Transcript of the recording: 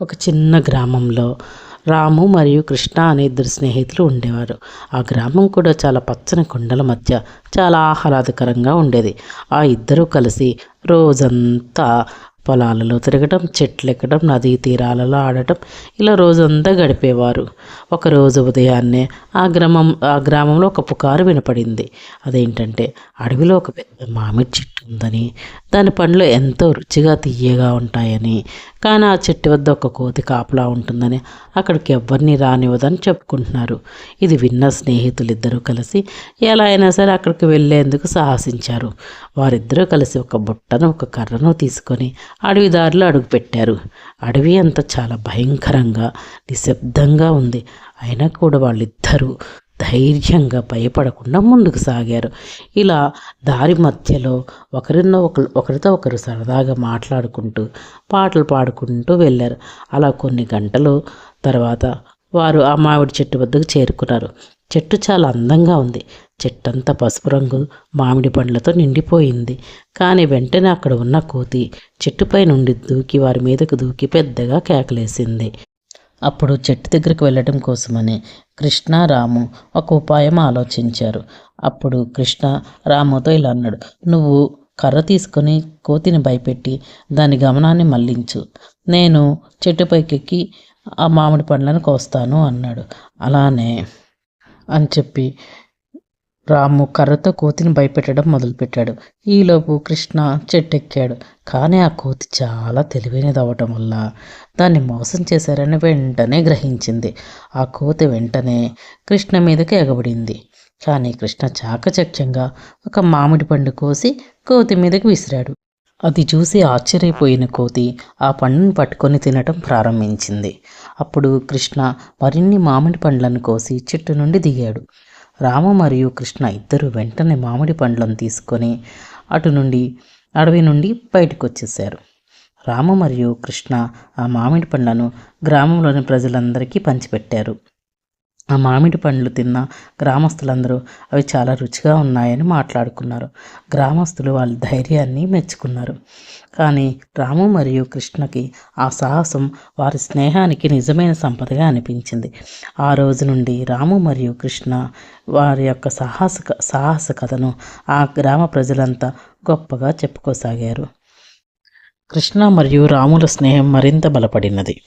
ఒక చిన్న గ్రామంలో రాము మరియు కృష్ణ అనే ఇద్దరు స్నేహితులు ఉండేవారు. ఆ గ్రామం కూడా చాలా పచ్చని కొండల మధ్య చాలా ఆహ్లాదకరంగా ఉండేది. ఆ ఇద్దరూ కలిసి రోజంతా పొలాలలో తిరగడం చెట్లు ఎక్కడం నదీ తీరాలలో ఆడటం ఇలా రోజంతా గడిపేవారు. ఒకరోజు ఉదయాన్నే ఆ గ్రామం ఆ గ్రామంలో ఒక పుకారు వినపడింది. అదేంటంటే అడవిలో ఒక పెద్ద మామిడి చెట్టు ఉందని దాని పండ్లు ఎంతో రుచిగా తీయగా ఉంటాయని కానీ ఆ చెట్టు వద్ద ఒక కోతి కాపలా ఉంటుందని అక్కడికి ఎవరిని రానివ్వదని చెప్పుకుంటున్నారు. ఇది విన్న స్నేహితులిద్దరూ కలిసి ఎలా అయినా సరే అక్కడికి వెళ్ళేందుకు సాహసించారు. వారిద్దరూ కలిసి ఒక బుట్టను ఒక కర్రను తీసుకొని అడవి దారిలో అడుగుపెట్టారు. అడవి అంతా చాలా భయంకరంగా నిశ్శబ్దంగా ఉంది. అయినా కూడా వాళ్ళిద్దరూ ధైర్యంగా భయపడకుండా ముందుకు సాగారు. ఇలా దారి మధ్యలో ఒకరినో ఒకరు ఒకరితో ఒకరు సరదాగా మాట్లాడుకుంటూ పాటలు పాడుకుంటూ వెళ్ళారు. అలా కొన్ని గంటలు తర్వాత వారు ఆ మామిడి చెట్టు వద్దకు చేరుకున్నారు. చెట్టు చాలా అందంగా ఉంది. చెట్టంతా పసుపు రంగు మామిడి పండ్లతో నిండిపోయింది. కానీ వెంటనే అక్కడ ఉన్న కోతి చెట్టుపై నుండి దూకి వారి మీదకు దూకి పెద్దగా కేకలేసింది. అప్పుడు చెట్టు దగ్గరకు వెళ్ళడం కోసమని కృష్ణ రాము ఒక ఉపాయం ఆలోచించారు. అప్పుడు కృష్ణ రాముతో ఇలా అన్నాడు నువ్వు కర్ర తీసుకొని కోతిని భయపెట్టి దాని గమనాన్ని మళ్ళించు. నేను చెట్టుపైకెక్కి ఆ మామిడి పండ్లను కోస్తాను అన్నాడు. అలానే అని చెప్పి రాము కర్రతో కోతిని భయపెట్టడం మొదలుపెట్టాడు. ఈలోపు కృష్ణ చెట్టెక్కాడు. కానీ ఆ కోతి చాలా తెలివైనది అవ్వటం వల్ల దాన్ని మోసం చేశారని వెంటనే గ్రహించింది. ఆ కోతి వెంటనే కృష్ణ మీదకి ఎగబడింది. కానీ కృష్ణ చాకచక్యంగా ఒక మామిడి పండు కోసి కోతి మీదకి విసిరాడు. అది చూసి ఆశ్చర్యపోయిన కోతి ఆ పండుని పట్టుకొని తినటం ప్రారంభించింది. అప్పుడు కృష్ణ మరిన్ని మామిడి పండ్లను కోసి చెట్టు నుండి దిగాడు. రాము మరియు కృష్ణ ఇద్దరు వెంటనే మామిడి పండ్లను తీసుకొని అటు నుండి అడవి నుండి బయటకు వచ్చేసారు రాము మరియు కృష్ణ ఆ మామిడి పండ్లను గ్రామంలోని ప్రజలందరికీ పంచిపెట్టారు. ఆ మామిడి పండ్లు తిన్న గ్రామస్తులందరూ అవి చాలా రుచిగా ఉన్నాయని మాట్లాడుకున్నారు. గ్రామస్తులు వాళ్ళ ధైర్యాన్ని మెచ్చుకున్నారు. కానీ రాము మరియు కృష్ణకి ఆ సాహసం వారి స్నేహానికి నిజమైన సంపదగా అనిపించింది. ఆ రోజు నుండి రాము మరియు కృష్ణ వారి యొక్క సాహస సాహస కథను ఆ గ్రామ ప్రజలంతా గొప్పగా చెప్పుకోసాగారు. కృష్ణ మరియు రాముల స్నేహం మరింత బలపడినది.